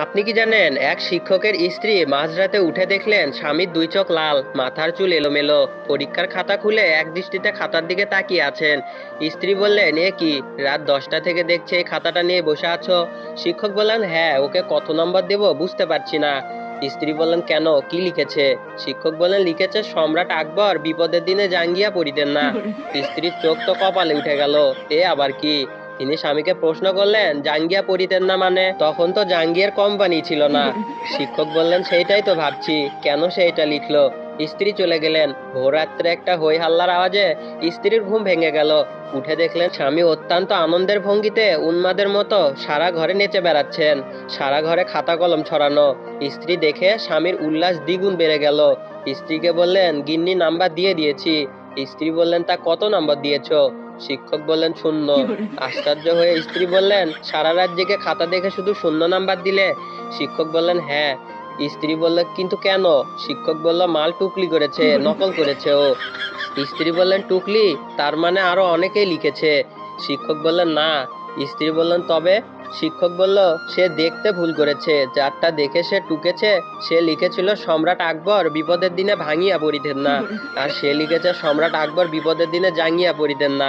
আপনি কি জানেন এক শিক্ষকের স্ত্রী মাঝরাতে উঠে দেখলেন স্বামীর দুই চোখ লাল মাথার চুল এলোমেলো। পরীক্ষার খাতা খুলে এক দৃষ্টিতে খাতার দিকে তাকিয়ে আছেন। স্ত্রী বললেন এ কি রাত দশটা থেকে দেখছে এই খাতাটা নিয়ে বসে আছো? শিক্ষক বললেন হ্যাঁ ওকে কত নম্বর দেব বুঝতে পারছি না। স্ত্রী বললেন কেন কি লিখেছে? শিক্ষক বললেন লিখেছে সম্রাট আকবর বিপদের দিনে জাঙ্গিয়া পড়িতেন না। স্ত্রীর চোখ তো কপালে উঠে গেল এ আবার কি? তিনি স্বামীকে প্রশ্ন করলেন, জাঙ্গিয়া পড়িতেন না মানে? তখন তো জাঙ্গিয়ার কোম্পানি ছিল না। শিক্ষক বললেন, সেইটাই তো ভাবছি। কেন সে এটা লিখলো। স্ত্রী চলে গেলেন। ভোররাত্রে একটা হই হাল্লার আওয়াজে স্ত্রীর ঘুম ভেঙে গেল। উঠে দেখলেন, স্বামী অত্যন্ত আনন্দের ভঙ্গিতে উন্মাদের মতো সারা ঘরে নেচে বেড়াচ্ছেন। সারা ঘরে খাতা কলম ছড়ানো। স্ত্রী দেখে স্বামীর উল্লাস দ্বিগুণ বেড়ে গেল। স্ত্রীকে বললেন, গিন্নি, নাম্বার দিয়ে দিয়েছি। স্ত্রী বললেন, তা কত নাম্বার দিয়েছ? শিক্ষক বললেন, শূন্য। আশ্চর্য হয়ে স্ত্রী বললেন, সারা রাত জেগে খাতা দেখে শুধু শূন্য নাম্বার দিলে? শিক্ষক বললেন হ্যাঁ। স্ত্রী বলল, কিন্তু কেন? শিক্ষক বলল, মাল টুকলি করেছে, নকল করেছে ও। স্ত্রী বললেন, টুকলি? তার মানে আরও অনেকেই লিখেছে। শিক্ষক বললেন, না। স্ত্রী বললেন, তবে শিক্ষক বলল, সে দেখতে ভুল করেছে। যারটা দেখে সে টুকেছে, সে লিখেছিল, সম্রাট আকবর বিপদের দিনে ভাঙিয়া পড়িতেন না। আর সে লিখেছে, সম্রাট আকবর বিপদের দিনে জাঙ্গিয়া পড়িতেন না।